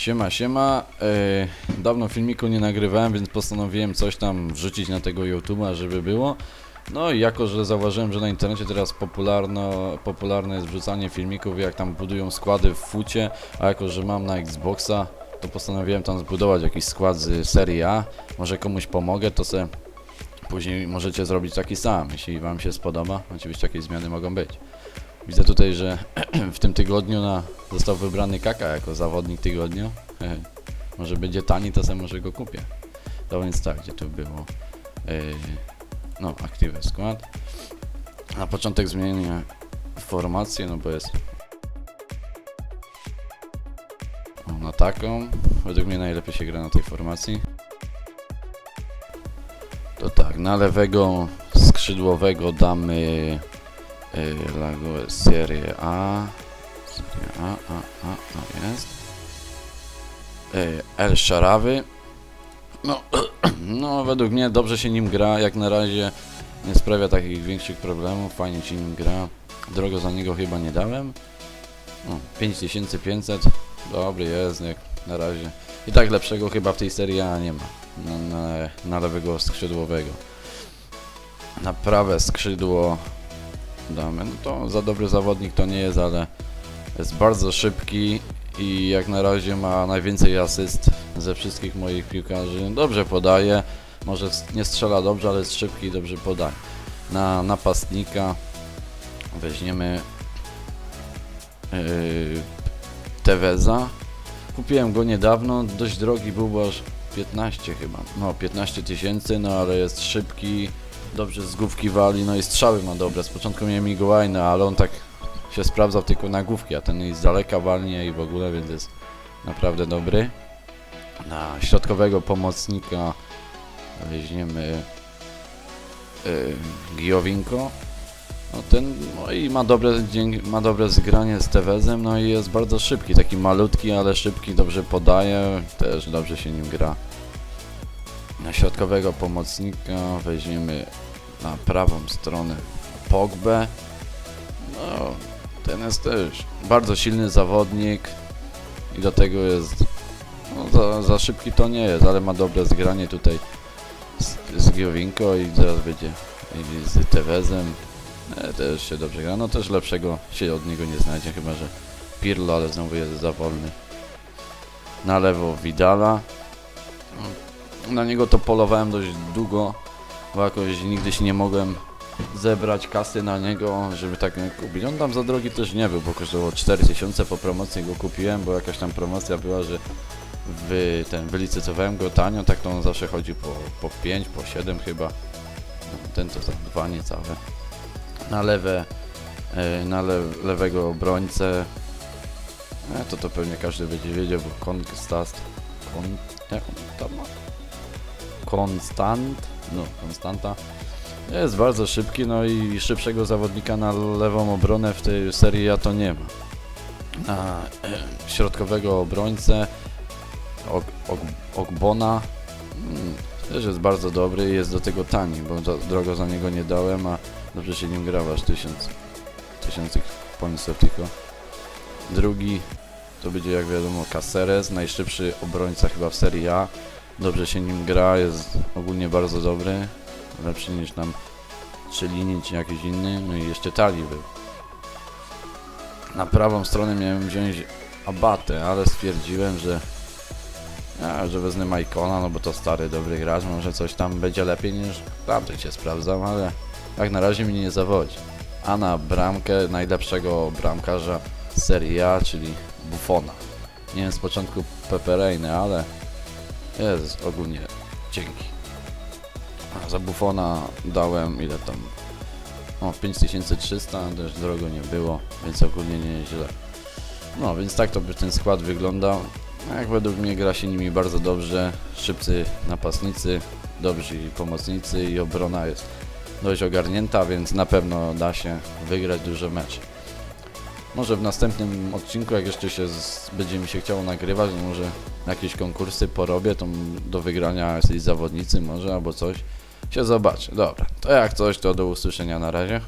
Siema, siema. Yy, dawno filmiku nie nagrywałem, więc postanowiłem coś tam wrzucić na tego YouTube'a, żeby było. No i jako, że zauważyłem, że na internecie teraz popularno, popularne jest wrzucanie filmików, jak tam budują składy w fucie, a jako, że mam na Xboxa, to postanowiłem tam zbudować jakiś skład z serii A. Może komuś pomogę, to se później możecie zrobić taki sam, jeśli wam się spodoba. Oczywiście jakieś zmiany mogą być. Widzę tutaj, że w tym tygodniu na, został wybrany Kaka jako zawodnik tygodnia. może będzie tani, to sobie może go kupię. To więc tak, gdzie tu było? Yy, no, aktywny skład. Na początek zmienię formację, no bo jest na taką. Według mnie najlepiej się gra na tej formacji. To tak, na lewego skrzydłowego damy y, Lago Serie A. Serie A, A, A, A jest. Y, El Sharawy. No, no, według mnie dobrze się nim gra, jak na razie nie sprawia takich większych problemów, fajnie się nim gra. Drogo za niego chyba nie dałem. No, 5500, dobry jest, jak na razie. I tak lepszego chyba w tej serii A nie ma, na, na, na lewego skrzydłowego. Na prawe skrzydło damy, no to za dobry zawodnik to nie jest, ale jest bardzo szybki i jak na razie ma najwięcej asyst ze wszystkich moich piłkarzy. Dobrze podaje, może nie strzela dobrze, ale jest szybki i dobrze podaje. Na napastnika weźmiemy yy, Teveza. Kupiłem go niedawno, dość drogi był, bo aż 15 chyba, no 15 tysięcy, no ale jest szybki, dobrze z główki wali, no i strzały ma dobre. Z początku miałem Miguaina, ale on tak się sprawdzał tylko na główki, a ten i z daleka walnie i w ogóle, więc jest naprawdę dobry. Na środkowego pomocnika weźmiemy yy. No ten no i ma dobre, ma dobre zgranie z Tevezem, no i jest bardzo szybki, taki malutki, ale szybki, dobrze podaje, też dobrze się nim gra. Na środkowego pomocnika weźmiemy na prawą stronę Pogbę. No, ten jest też bardzo silny zawodnik i do tego jest no, za, za szybki to nie jest, ale ma dobre zgranie tutaj z, z i zaraz będzie i z Tevezem. E, też się dobrze gra. No też lepszego się od niego nie znajdzie, chyba że Pirlo, ale znowu jest za wolny. Na lewo Vidala. Na niego to polowałem dość długo, bo jakoś nigdy się nie mogłem zebrać kasy na niego, żeby tak kupić. On tam za drogi też nie był, bo kosztowało 4000 po promocji go kupiłem, bo jakaś tam promocja była, że wy, ten, wylicytowałem go tanio, tak to on zawsze chodzi po, po 5, po 7 chyba. Ten to za dwa niecałe. Na lewe, e, na le, lewego obrońcę. E, to to pewnie każdy będzie wiedział, bo Konstant, kon, jak on tam ma? Konstant, no Konstanta. Jest bardzo szybki, no i szybszego zawodnika na lewą obronę w tej serii ja to nie ma. Na e, środkowego obrońcę Og, Og, Ogbona mm, też jest bardzo dobry i jest do tego tani, bo za, drogo za niego nie dałem, a dobrze się nim gra, aż tysiąc, tysiąc pońców tylko. Drugi to będzie jak wiadomo Caceres, najszybszy obrońca chyba w serii A. Dobrze się nim gra, jest ogólnie bardzo dobry, lepszy niż tam Czylini czy jakiś inny, no i jeszcze Tali był. Na prawą stronę miałem wziąć Abatę, ale stwierdziłem, że a, że wezmę Majkona, no bo to stary, dobry gracz, może coś tam będzie lepiej niż tamten się sprawdzam, ale jak na razie mnie nie zawodzi. A na bramkę najlepszego bramkarza Serie A, czyli Buffona. Nie wiem z początku Peperejny, ale jest ogólnie dzięki. A za Buffona dałem ile tam? O, 5300, też drogo nie było, więc ogólnie nieźle. No, więc tak to by ten skład wyglądał. No, Jak według mnie gra się nimi bardzo dobrze. Szybcy napastnicy, dobrzy pomocnicy i obrona jest dość ogarnięta, więc na pewno da się wygrać duże mecze. Może w następnym odcinku, jak jeszcze się z, będzie mi się chciało nagrywać, może jakieś konkursy porobię, to do wygrania jacyś zawodnicy może albo coś się zobaczy. Dobra, to jak coś, to do usłyszenia na razie.